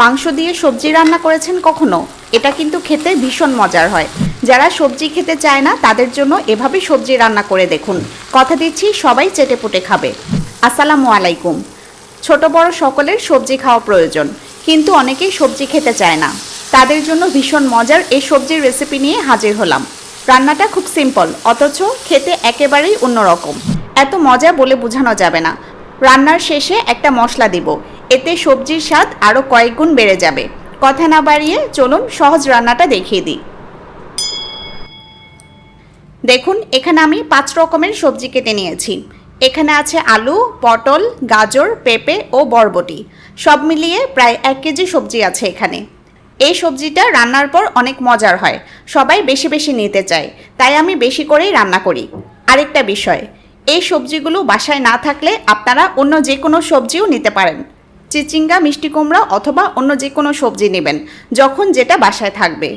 মাংস দিয়ে সবজি রান্না করেছেন কখনো? এটা কিন্তু খেতে ভীষণ মজার হয়। যারা সবজি খেতে চায় না, তাদের জন্য এভাবে সবজি রান্না করে দেখুন। কথা দিচ্ছি, সবাই চেটেপুটে খাবে। আসসালামু আলাইকুম। ছোট বড় সকলের সবজি খাওয়া প্রয়োজন, কিন্তু অনেকেই সবজি খেতে চায় না। তাদের জন্য ভীষণ মজার এই সবজির রেসিপি নিয়ে হাজির হলাম। রান্নাটা খুব সিম্পল অথচ খেতে একেবারেই অন্যরকম। এত মজা বলে বোঝানো যাবে না। রান্নার শেষে একটা মশলা দিব। এতে সবজির স্বাদ আরও কয়েক গুণ বেড়ে যাবে। কথা না বাড়িয়ে চলুন সহজ রান্নাটা দেখিয়ে দিই। দেখুন, এখানে আমি পাঁচ রকমের সবজি কেটে নিয়েছি। এখানে আছে আলু, পটল, গাজর, পেঁপে ও বরবটি। সব মিলিয়ে প্রায় এক কেজি সবজি আছে এখানে। এই সবজিটা রান্নার পর অনেক মজার হয়। সবাই বেশি বেশি নিতে চায়, তাই আমি বেশি করেই রান্না করি। আরেকটা বিষয়, এই সবজিগুলো বাসায় না থাকলে আপনারা অন্য যে কোনো সবজিও নিতে পারেন। চিচিঙ্গা, মিষ্টি কুমড়া অথবা অন্য যে কোনো সবজি নেবেন, যখন যেটা বাসায় থাকবে।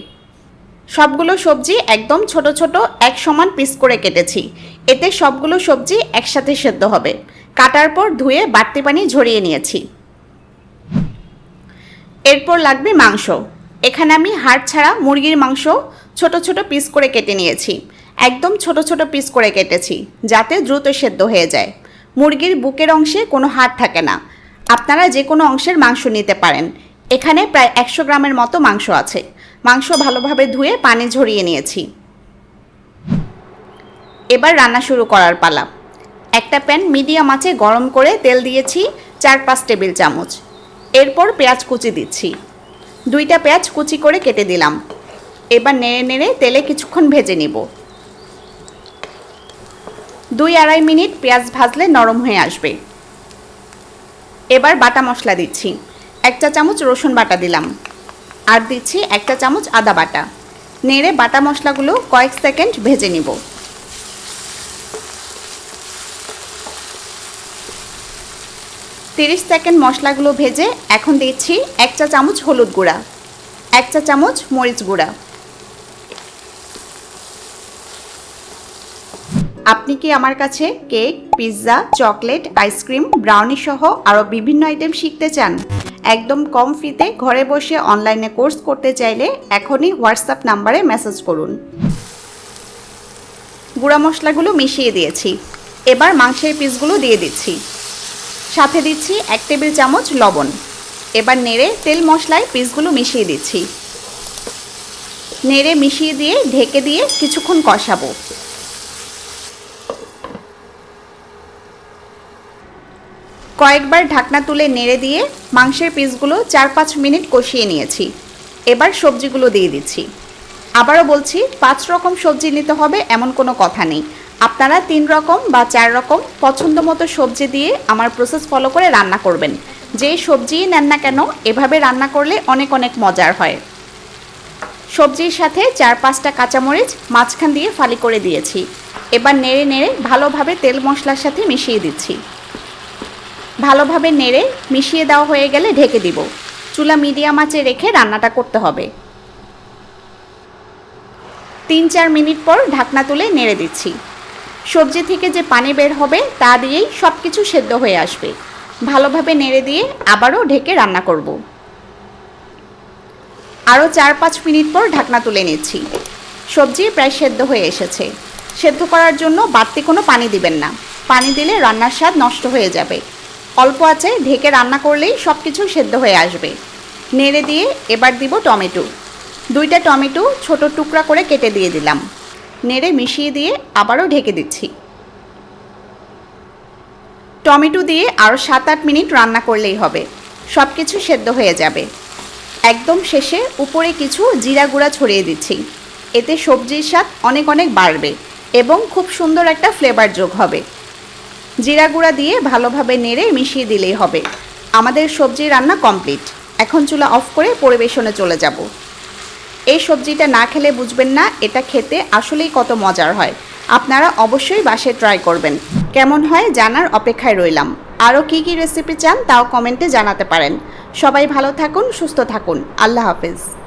সবগুলো সবজি একদম ছোট ছোট এক সমান পিস করে কেটেছি। এতে সবগুলো সবজি একসাথে সেদ্ধ হবে। কাটার পর ধুয়ে বাড়তি পানি ঝরিয়ে নিয়েছি। এরপর লাগবে মাংস। এখানে আমি হাড় ছাড়া মুরগির মাংস ছোট ছোট পিস করে কেটে নিয়েছি। একদম ছোট ছোট পিস করে কেটেছি, যাতে দ্রুত সেদ্ধ হয়ে যায়। মুরগির বুকের অংশে কোনো হাড় থাকে না। আপনারা যে কোনো অংশের মাংস নিতে পারেন। এখানে প্রায় একশো গ্রামের মতো মাংস আছে। মাংস ভালোভাবে ধুয়ে পানি ঝরিয়ে নিয়েছি। এবার রান্না শুরু করার পালা। একটা প্যান মিডিয়াম আঁচে গরম করে তেল দিয়েছি চার পাঁচ টেবিল চামচ। এরপর পেঁয়াজ কুচি দিচ্ছি। দুইটা পেঁয়াজ কুচি করে কেটে দিলাম। এবার নেড়ে নেড়ে তেলে কিছুক্ষণ ভেজে নিব। দুই আড়াই মিনিট পেঁয়াজ ভাজলে নরম হয়ে আসবে। এবার বাটা মশলা দিচ্ছি। এক চা চামচ রসুন বাটা দিলাম। আর দিচ্ছি একটা চামচ আদা বাটা। নেড়ে বাটা মশলাগুলো কয়েক সেকেন্ড ভেজে নিব। তিরিশ সেকেন্ড মশলাগুলো ভেজে এখন দিচ্ছি এক চা চামচ হলুদ গুঁড়া, এক চা চামচ মরিচ গুঁড়া। আপনি কি আমার কাছে cake, pizza, chocolate, ice cream, brownie সহ আরও বিভিন্ন আইটেম শিখতে চান? একদম কম ফিতে ঘরে বসে অনলাইনে কোর্স করতে চাইলে এখনই হোয়াটসঅ্যাপ নাম্বারে মেসেজ করুন। গুঁড়া মশলাগুলো মিশিয়ে দিয়েছি। এবার মাংসের পিসগুলো দিয়ে দিচ্ছি। সাথে দিচ্ছি এক টেবিল চামচ লবণ। এবার নেড়ে তেল মশলায় পিসগুলো মিশিয়ে দিচ্ছি। নেড়ে মিশিয়ে দিয়ে ঢেকে দিয়ে কিছুক্ষণ কষাবো। কয়েকবার ঢাকনা তুলে নেড়ে দিয়ে মাংসের পিসগুলো চার পাঁচ মিনিট কষিয়ে নিয়েছি। এবার সবজিগুলো দিয়ে দিচ্ছি। আবারও বলছি, পাঁচ রকম সবজি নিতে হবে এমন কোনো কথা নেই। আপনারা তিন রকম বা চার রকম পছন্দ মতো সবজি দিয়ে আমার প্রসেস ফলো করে রান্না করবেন। যে সবজিই নেন না কেন, এভাবে রান্না করলে অনেক অনেক মজার হয়। সবজির সাথে চার পাঁচটা কাঁচামরিচ মাঝখান দিয়ে ফালি করে দিয়েছি। এবার নেড়ে নেড়ে ভালোভাবে তেল মশলার সাথে মিশিয়ে দিচ্ছি। ভালোভাবে নেড়ে মিশিয়ে দেওয়া হয়ে গেলে ঢেকে দিব। চুলা মিডিয়াম আঁচে রেখে রান্নাটা করতে হবে। তিন চার মিনিট পর ঢাকনা তুলে নেড়ে দিচ্ছি। সবজি থেকে যে পানি বের হবে তা দিয়েই সব কিছু সেদ্ধ হয়ে আসবে। ভালোভাবে নেড়ে দিয়ে আবারও ঢেকে রান্না করব। আরও চার পাঁচ মিনিট পর ঢাকনা তুলে নিচ্ছি। সবজি প্রায় সেদ্ধ হয়ে এসেছে। সেদ্ধ করার জন্য বাড়তি কোনো পানি দিবেন না। পানি দিলে রান্নার স্বাদ নষ্ট হয়ে যাবে। অল্প আছে, ঢেকে রান্না করলেই সব কিছু সেদ্ধ হয়ে আসবে। নেড়ে দিয়ে এবার দিব টমেটো। দুইটা টমেটো ছোট টুকরা করে কেটে দিয়ে দিলাম। নেড়ে মিশিয়ে দিয়ে আবারও ঢেকে দিচ্ছি। টমেটো দিয়ে আরও সাত আট মিনিট রান্না করলেই হবে। সব কিছু সেদ্ধ হয়ে যাবে। একদম শেষে উপরে কিছু জিরা গুঁড়া ছড়িয়ে দিচ্ছি। এতে সবজির স্বাদ অনেক অনেক বাড়বে এবং খুব সুন্দর একটা ফ্লেভার যোগ হবে। জিরা গুঁড়া দিয়ে ভালোভাবে নেড়ে মিশিয়ে দিলেই হবে। আমাদের সবজি রান্না কমপ্লিট। এখন চুলা অফ করে পরিবেশনে চলে যাব। এই সবজিটা না খেলে বুঝবেন না, এটা খেতে আসলেই কত মজার হয়। আপনারা অবশ্যই বাসে ট্রাই করবেন। কেমন হয় জানার অপেক্ষায় রইলাম। আরও কী কী রেসিপি চান তাও কমেন্টে জানাতে পারেন। সবাই ভালো থাকুন, সুস্থ থাকুন। আল্লাহ হাফেজ।